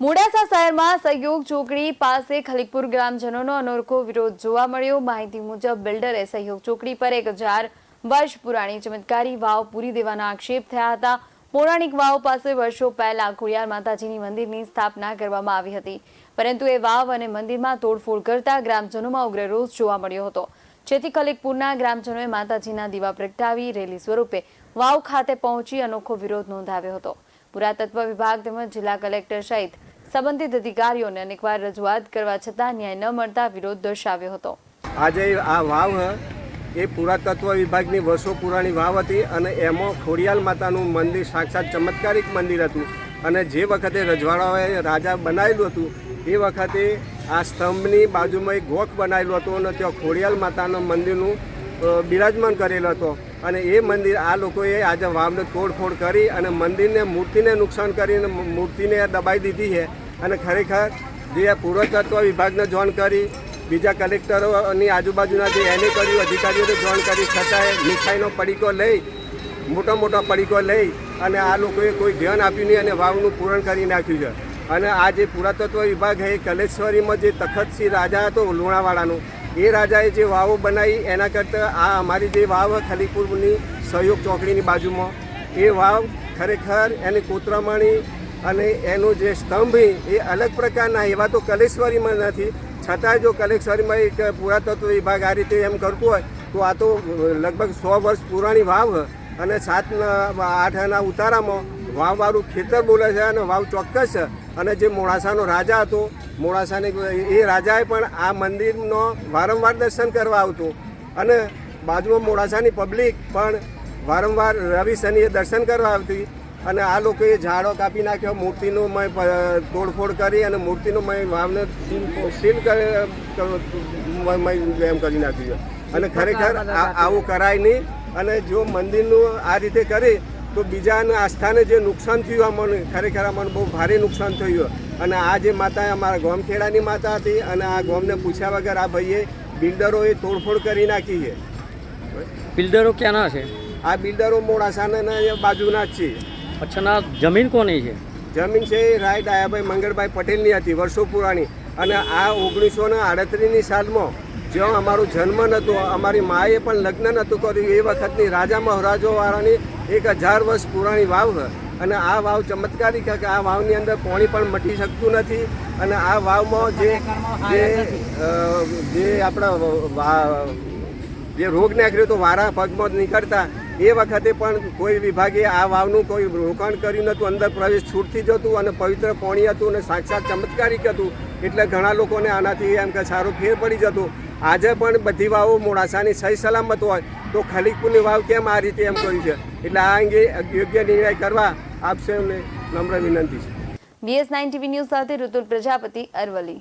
મોડાસા શહેરમાં સહયોગ ચોકડી પાસે ખલીકપુર ગ્રામજનોનો અનોખો વિરોધ જોવા મળ્યો. માહિતી મુજબ, બિલ્ડરે સહયોગ ચોકડી પર એક હજાર વર્ષ પુરાણી ચમત્કારી વાવ પૂરી દેવાના આક્ષેપ થયા હતા. પૌરાણિક વાવ પાસે વર્ષો પહેલા ખોડિયાર માતાજીની મંદિરની સ્થાપના કરવામાં આવી હતી. પરંતુ એ વાવ અને મંદિરમાં તોડફોડ કરતા ગ્રામજનોમાં ઉગ્ર રોષ જોવા મળ્યો હતો. જેથી ખલીકપુરના ગ્રામજનોએ માતાજીના દીવા પ્રગટાવી રેલી સ્વરૂપે વાવ ખાતે પહોંચી અનોખો વિરોધ નોંધાવ્યો હતો. પુરાતત્વ વિભાગ તેમજ જિલ્લા કલેક્ટર સહિત સંબંધિત અધિકારીઓને અનેકવાર રજૂઆત કરવા છતાં ન્યાય ન મળતા વિરોધ દર્શાવ્યો હતો. આજે આ વાવ એ પુરાતત્વ વિભાગની વર્ષો પુરાણી વાવ હતી અને એમાં ખોડિયાલ માતાનું મંદિર સાક્ષાત ચમત્કારિક મંદિર હતું. અને જે વખતે રજવાડાઓએ રાજા બનાવેલું હતું, એ વખતે આ સ્તંભની બાજુમાં એક ગોખ બનાવેલું હતું અને ત્યાં ખોડિયાલ માતાના મંદિરનું બિરાજમાન કરેલો હતો. અને એ મંદિર આ લોકોએ આજે વાવને તોડફોડ કરી અને મંદિરને મૂર્તિને નુકસાન કરીને મૂર્તિને દબાઈ દીધી છે. અને ખરેખર જે પુરાતત્વ વિભાગને જોન કરી, બીજા કલેક્ટરોની આજુબાજુના જે એને કર્યું અધિકારીઓને જોન કરી, છતાંય મીઠાઈનો પડીકો લઈ, મોટો મોટો પડીકો લઈ અને આ લોકોએ કોઈ ધ્યાન આપ્યું નહીં અને વાવનું પૂરણ કરી નાખ્યું છે. અને આ જે પુરાતત્વ વિભાગ છે કલેશ્વરીમાં જે તખતસિંહ રાજા હતો, લુણાવાડાનો એ રાજાએ જે વાવો બનાવી, એના કરતાં આ અમારી જે વાવ ખલીપુરની સહયોગ ચોકડીની બાજુમાં, એ વાવ ખરેખર એની કોતરામણી અને એનો જે સ્તંભ એ અલગ પ્રકારના એવા તો કલેશ્વરીમાં નથી. છતાંય જો કલેશ્વરીમાં એક પુરાતત્વ વિભાગ આ રીતે એમ કરતું હોય, તો આ તો લગભગ સો વર્ષ પુરાણી વાવ અને સાત આઠના ઉતારામાં વાવવાળું ખેતર બોલે છે અને વાવ ચોક્કસ અને જે મોડાસાનો રાજા હતો મોડાસાને એ રાજાએ પણ આ મંદિરનો વારંવાર દર્શન કરવા આવતું. અને બાજુમાં મોડાસાની પબ્લિક પણ વારંવાર રવિ શનિએ દર્શન કરવા આવતી. અને આ લોકોએ ઝાડો કાપી નાખ્યો મૂર્તિનું મેં તોડફોડ કરી અને મૂર્તિનું મય વાવને સીલ એમ કરી નાખ્યું. અને ખરેખર આવું કરાય નહીં. અને જો મંદિરનું આ રીતે કરે તો બીજાના આસ્થાને જે નુકસાન થયું અમને ખરેખર અમને બહુ ભારે નુકસાન થયું. અને આ જે માતા અમારા ગોમખેડાની માતા હતી અને આ ગોમને પૂછ્યા વગર આ ભાઈએ બિલ્ડરોએ તોડફોડ કરી નાખી છે. બિલ્ડરો ક્યાંના છે? આ બિલ્ડરો મોડાસાના બાજુના જ છે. અચ્છા ના જમીન કોની છે? જમીન છે એ રાય ડાયાભાઈ મંગળભાઈ પટેલની હતી વર્ષો પુરાણી. અને આ ઓગણીસો ને આડત્રીસની સાલમાં જ્યાં અમારો જન્મ નહોતો અમારી માએ પણ લગ્ન નહોતું કર્યું એ વખતની રાજા મહારાજોવાળાની એક હજાર વર્ષ પુરાણી વાવ અને આ વાવ ચમત્કારિક છે કે આ વાવની અંદર પાણી પણ મટી શકતું નથી અને આ વાવમાં જે જે આપણા જે રોગ નાખ્યો તો વારા પગમાં નીકળતા, એ વખતે પણ કોઈ વિભાગે આ વાવનું કોઈ રોકાણ કર્યું નહોતું, અંદર પ્રવેશ છૂટથી જતું અને પવિત્ર પાણી હતું અને સાક્ષાત ચમત્કારિક હતું. એટલે ઘણા લોકોને આનાથી એમ કે સારો ફેર પડી જતો. આજે પણ બધી વાવો મોડાસાની સહી સલામત હોય તો ખલીકપુરની વાવ કેમ આ રીતે એમ કર્યું છે? એટલે આ અંગે યોગ્ય નિર્ણય કરવા આપ સૌને નમ્ર વિનંતી છે. બીએસ નાઇન ટીવી ન્યૂઝ સાથે ઋતુલ પ્રજાપતિ અરવલી